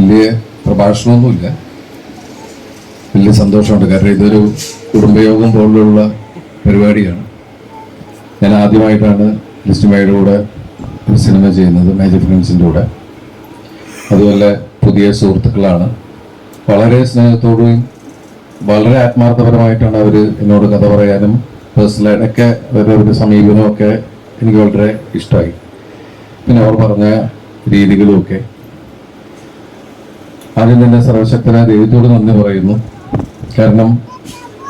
വലിയ പ്രഭാഷണമൊന്നുമില്ല. വലിയ സന്തോഷമുണ്ട്. കാരണം ഇതൊരു കുടുംബയോഗം പോലുള്ള പരിപാടിയാണ്. ഞാൻ ആദ്യമായിട്ടാണ് ലിസ്റ്റുമായുടെ കൂടെ ഒരു സിനിമ ചെയ്യുന്നത് മേജർ ഫിലിംസിന്റെ കൂടെ. അതുപോലെ പുതിയ സുഹൃത്തുക്കളാണ്. വളരെ സ്നേഹത്തോടും വളരെ ആത്മാർത്ഥപരമായിട്ടാണ് അവർ എന്നോട് കഥ പറയാനും പേഴ്സണലായിട്ടൊക്കെ അവരുടെ ഒരു സമീപനമൊക്കെ എനിക്ക് വളരെ ഇഷ്ടമായി. പിന്നെ അവർ പറഞ്ഞ രീതികളുമൊക്കെ ആദ്യം തന്നെ സർവശക്തനായ ദൈവത്തോട് നന്ദി പറയുന്നു. കാരണം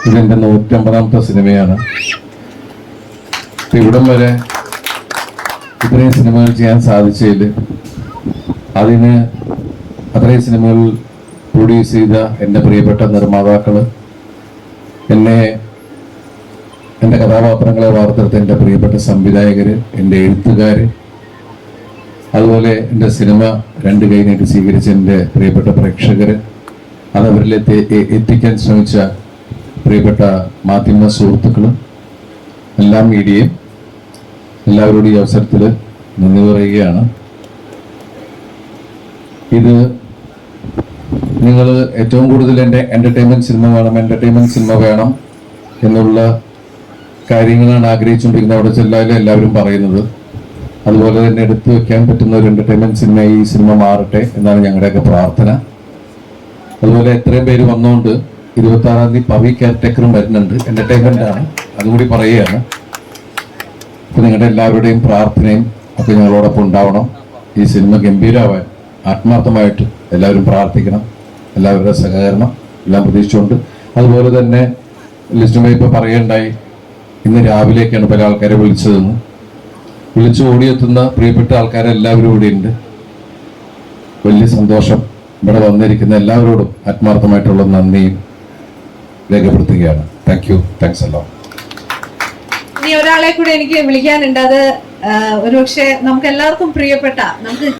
ഇതെന്റെ നൂറ്റമ്പതാമത്തെ സിനിമയാണ്. ഇവിടം വരെ ഇത്രയും സിനിമകൾ ചെയ്യാൻ സാധിച്ചതിൽ അതിന് അത്രയും സിനിമകൾ പ്രൊഡ്യൂസ് ചെയ്ത എന്റെ പ്രിയപ്പെട്ട നിർമ്മാതാക്കൾ എന്നെ എന്റെ കഥാപാത്രങ്ങളെ വാർത്തെടുത്ത എന്റെ പ്രിയപ്പെട്ട സംവിധായകര് എന്റെ എഴുത്തുകാര് അതുപോലെ എന്റെ സിനിമ രണ്ട് കൈ നീട്ടി സ്വീകരിച്ച എന്റെ പ്രിയപ്പെട്ട പ്രേക്ഷകർ അത് അവരിലെത്തി എത്തിക്കാൻ ശ്രമിച്ച പ്രിയപ്പെട്ട മാധ്യമ സുഹൃത്തുക്കളും എല്ലാ മീഡിയയും എല്ലാവരോടും ഈ അവസരത്തിൽ നന്ദി പറയുകയാണ്. ഇത് നിങ്ങൾ ഏറ്റവും കൂടുതൽ എന്റെ എന്റർടൈൻമെന്റ് സിനിമ വേണം എന്റർടൈൻമെന്റ് സിനിമ വേണം എന്നുള്ള കാര്യങ്ങളാണ് ആഗ്രഹിച്ചുകൊണ്ടിരിക്കുന്നത് അവിടെ ചെല്ലാലും എല്ലാവരും പറയുന്നത്. അതുപോലെ തന്നെ എടുത്തു വെക്കാൻ പറ്റുന്ന ഒരു എന്റർടൈൻമെന്റ് സിനിമ ഈ സിനിമ മാറട്ടെ എന്നാണ് ഞങ്ങളുടെയൊക്കെ പ്രാർത്ഥന. അതുപോലെ എത്രയും പേര് വന്നുകൊണ്ട് ഇരുപത്തി ആറാം തീയതി പവി കെയർടേക്കറും വരുന്നുണ്ട്. എന്റർടൈൻമെന്റ് ആണ്. അതുകൂടി പറയുകയാണ്. അപ്പൊ നിങ്ങളുടെ എല്ലാവരുടെയും പ്രാർത്ഥനയും ഒക്കെ ഞങ്ങളോടൊപ്പം ഉണ്ടാവണം. ഈ സിനിമ ഗംഭീരമാവാൻ ആത്മാർത്ഥമായിട്ട് എല്ലാവരും പ്രാർത്ഥിക്കണം. എല്ലാവരുടെ സഹകരണം എല്ലാം പ്രതീക്ഷിച്ചുകൊണ്ട്. അതുപോലെ തന്നെ ലിസ്റ്റുമായി ഇപ്പൊ പറയണ്ടായി ഇന്ന് രാവിലെയൊക്കെയാണ് പല ആൾക്കാരെ വിളിച്ചതെന്ന്. വിളിച്ചു ഓടിയെത്തുന്ന പ്രിയപ്പെട്ട ആൾക്കാരെല്ലാവരും ഇവിടെ ഉണ്ട്. വലിയ സന്തോഷം ഇവിടെ വന്നിരിക്കുന്ന എല്ലാവരോടും ആത്മാർത്ഥമായിട്ടുള്ള നന്ദിയും രേഖപ്പെടുത്തുകയാണ്. താങ്ക് യു താങ്ക്സ് അല്ലോ ഇനി ഒരാളെ കൂടെ എനിക്ക് വിളിക്കാനുണ്ട്. അത് ഒരുപക്ഷെ നമുക്ക് എല്ലാവർക്കും പ്രിയപ്പെട്ട നമുക്ക്